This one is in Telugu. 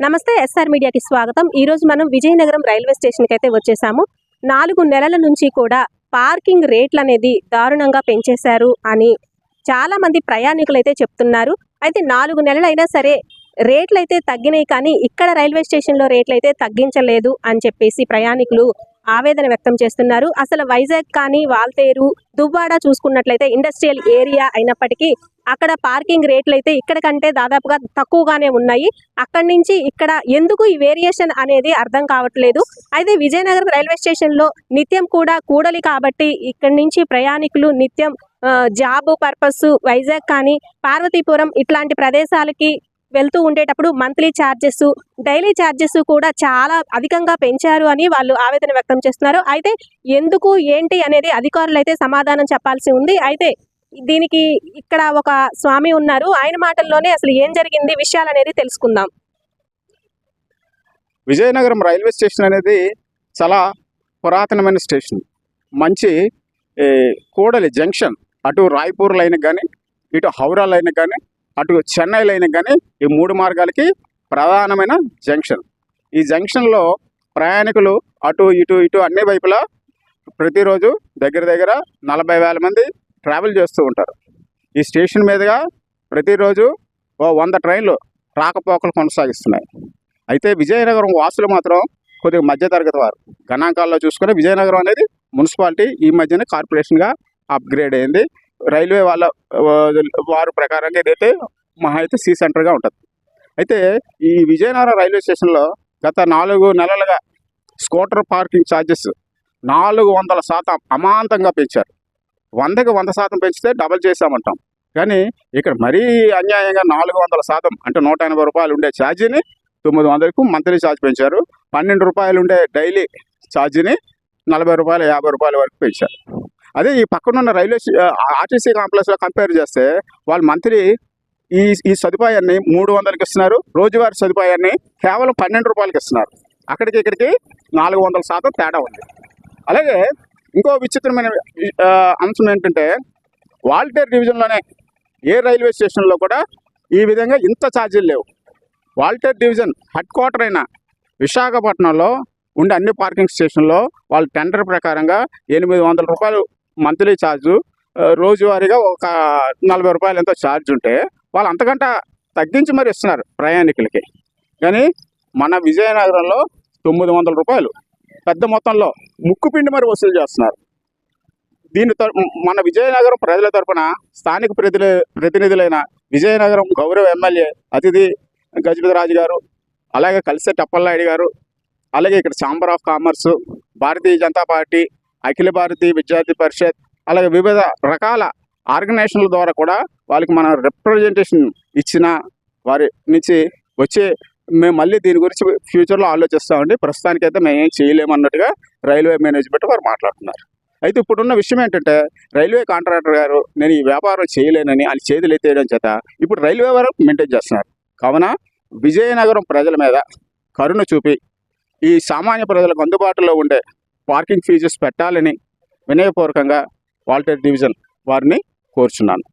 నమస్తే ఎస్ఆర్ మీడియాకి స్వాగతం. ఈ రోజు మనం విజయనగరం రైల్వే స్టేషన్కి అయితే వచ్చేసాము. నాలుగు నెలల నుంచి కూడా పార్కింగ్ రేట్లు అనేది దారుణంగా పెంచేశారు అని చాలా మంది ప్రయాణికులు అయితే చెప్తున్నారు. అయితే నాలుగు నెలలు సరే రేట్లు అయితే తగ్గినాయి కానీ ఇక్కడ రైల్వే స్టేషన్లో రేట్లు అయితే తగ్గించలేదు అని చెప్పేసి ప్రయాణికులు ఆవేదన వ్యక్తం చేస్తున్నారు. అసలు వైజాగ్ కానీ వాల్తేరు దువ్వాడ చూసుకున్నట్లయితే ఇండస్ట్రియల్ ఏరియా అయినప్పటికీ అక్కడ పార్కింగ్ రేట్లు అయితే ఇక్కడ కంటే దాదాపుగా తక్కువగానే ఉన్నాయి. అక్కడి నుంచి ఇక్కడ ఎందుకు ఈ వేరియేషన్ అనేది అర్థం కావట్లేదు. అయితే విజయనగరం రైల్వే స్టేషన్లో నిత్యం కూడా కూడలి కాబట్టి ఇక్కడి నుంచి ప్రయాణికులు నిత్యం ఆ, జాబ్ పర్పస్ వైజాగ్ కానీ పార్వతీపురం ఇట్లాంటి ప్రదేశాలకి వెళ్తూ ఉండేటప్పుడు మంత్లీ ఛార్జెస్ డైలీ ఛార్జెస్ కూడా చాలా అధికంగా పెంచారు అని వాళ్ళు ఆవేదన వ్యక్తం చేస్తున్నారు. అయితే ఎందుకు ఏంటి అనేది అధికారులు అయితే సమాధానం చెప్పాల్సి ఉంది. అయితే దీనికి ఇక్కడ ఒక స్వామి ఉన్నారు. ఆయన మాటల్లోనే అసలు ఏం జరిగింది విషయాలు అనేది తెలుసుకుందాం. విజయనగరం రైల్వే స్టేషన్ అనేది చాలా పురాతనమైన స్టేషన్. మంచి కూడలి జంక్షన్. అటు రాయ్పూర్ లైన్ కానీ ఇటు హౌరా లైన్ కానీ అటు చెన్నై లైన్ కానీ ఈ మూడు మార్గాలకి ప్రధానమైన జంక్షన్. ఈ జంక్షన్లో ప్రయాణికులు అటు ఇటు ఇటు అన్ని వైపులా ప్రతిరోజు దగ్గర దగ్గర నలభై వేల మంది ట్రావెల్ చేస్తూ ఉంటారు. ఈ స్టేషన్ మీదుగా ప్రతిరోజు ఓ వంద ట్రైన్లు రాకపోకలు కొనసాగిస్తున్నాయి. అయితే విజయనగరం వాసులు మాత్రం కొద్దిగా మధ్యతరగతి వారు. గణాంకాల్లో చూసుకుని విజయనగరం అనేది మున్సిపాలిటీ ఈ మధ్యనే కార్పొరేషన్గా అప్గ్రేడ్ అయింది. రైల్వే వాళ్ళ వారు ప్రకారంగా ఇదైతే మహా అయితే సి సెంటర్గా ఉంటుంది. అయితే ఈ విజయనగరం రైల్వే స్టేషన్లో గత నాలుగు నెలలుగా స్కూటర్ పార్కింగ్ ఛార్జెస్ నాలుగు వందల శాతం అమాంతంగా పెంచారు. వందకి వంద శాతం పెంచితే డబల్ చేసామంటాం కానీ ఇక్కడ మరీ అన్యాయంగా నాలుగు వందల శాతం అంటే నూట ఎనభై రూపాయలు ఉండే ఛార్జీని తొమ్మిది వందలకు మంత్లీ ఛార్జ్ పెంచారు. పన్నెండు రూపాయలు ఉండే డైలీ ఛార్జీని నలభై రూపాయలు యాభై రూపాయల వరకు పెంచారు. అదే ఈ పక్కనున్న రైల్వే ఆర్టీసీ కాంప్లెక్స్లో కంపేర్ చేస్తే వాళ్ళు మంత్లీ ఈ ఈ సదుపాయాన్ని మూడు వందలకి ఇస్తున్నారు రోజువారీ సదుపాయాన్ని కేవలం పన్నెండు రూపాయలకి ఇస్తున్నారు. అక్కడికి ఇక్కడికి నాలుగు వందల శాతం తేడా ఉంది. అలాగే ఇంకో విచిత్రమైన అంశం ఏంటంటే వాల్టేర్ డివిజన్లోనే ఏ రైల్వే స్టేషన్లో కూడా ఈ విధంగా ఇంత ఛార్జీలు లేవు. వాల్టేర్ డివిజన్ హెడ్ క్వార్టర్ అయిన విశాఖపట్నంలో ఉండే అన్ని పార్కింగ్ స్టేషన్లో వాళ్ళ టెండర్ ప్రకారంగా ఎనిమిది వందల రూపాయలు మంత్లీ ఛార్జు రోజువారీగా ఒక నలభై రూపాయలు ఎంతో ఛార్జ్ ఉంటే వాళ్ళు అంతకంట తగ్గించి మరి ఇస్తున్నారు ప్రయాణికులకి. కానీ మన విజయనగరంలో తొమ్మిది వందల రూపాయలు పెద్ద మొత్తంలో ముక్కుపిండి మరి వసూలు చేస్తున్నారు. దీని తర- మన విజయనగరం ప్రజల తరపున స్థానిక ప్రతిని ప్రతినిధులైన విజయనగరం గౌరవ ఎమ్మెల్యే అతిథి గజపతి రాజు గారు అలాగే కలిసే టప్పలనాయుడు గారు అలాగే ఇక్కడ chamber of commerce Bharatiya Janata Party Akhil Bharatiya Vidyarthi Parishad అలాగే వివిధ రకాల ఆర్గనైజేషన్ల ద్వారా కూడా వాళ్ళకి మనం రిప్రజెంటేషన్ ఇచ్చిన వారి నుంచి వచ్చే మేము మళ్ళీ దీని గురించి ఫ్యూచర్లో ఆలోచిస్తామండి. ప్రస్తుతానికైతే మేము ఏం చేయలేమన్నట్టుగా రైల్వే మేనేజ్మెంట్ వారు మాట్లాడుతున్నారు. అయితే ఇప్పుడున్న విషయం ఏంటంటే రైల్వే కాంట్రాక్టర్ గారు నేను ఈ వ్యాపారం చేయలేనని అని చేతులు ఎత్తేయడం చేత ఇప్పుడు రైల్వే వారు మెయింటైన్ చేస్తున్నారు. కావున విజయనగరం ప్రజల మీద కరుణ చూపి ఈ సామాన్య ప్రజలకు అందుబాటులో ఉండే పార్కింగ్ ఫీజెస్ పెట్టాలని వినయపూర్వకంగా వాల్టేర్ డివిజన్ వారిని కోరుచున్నాను.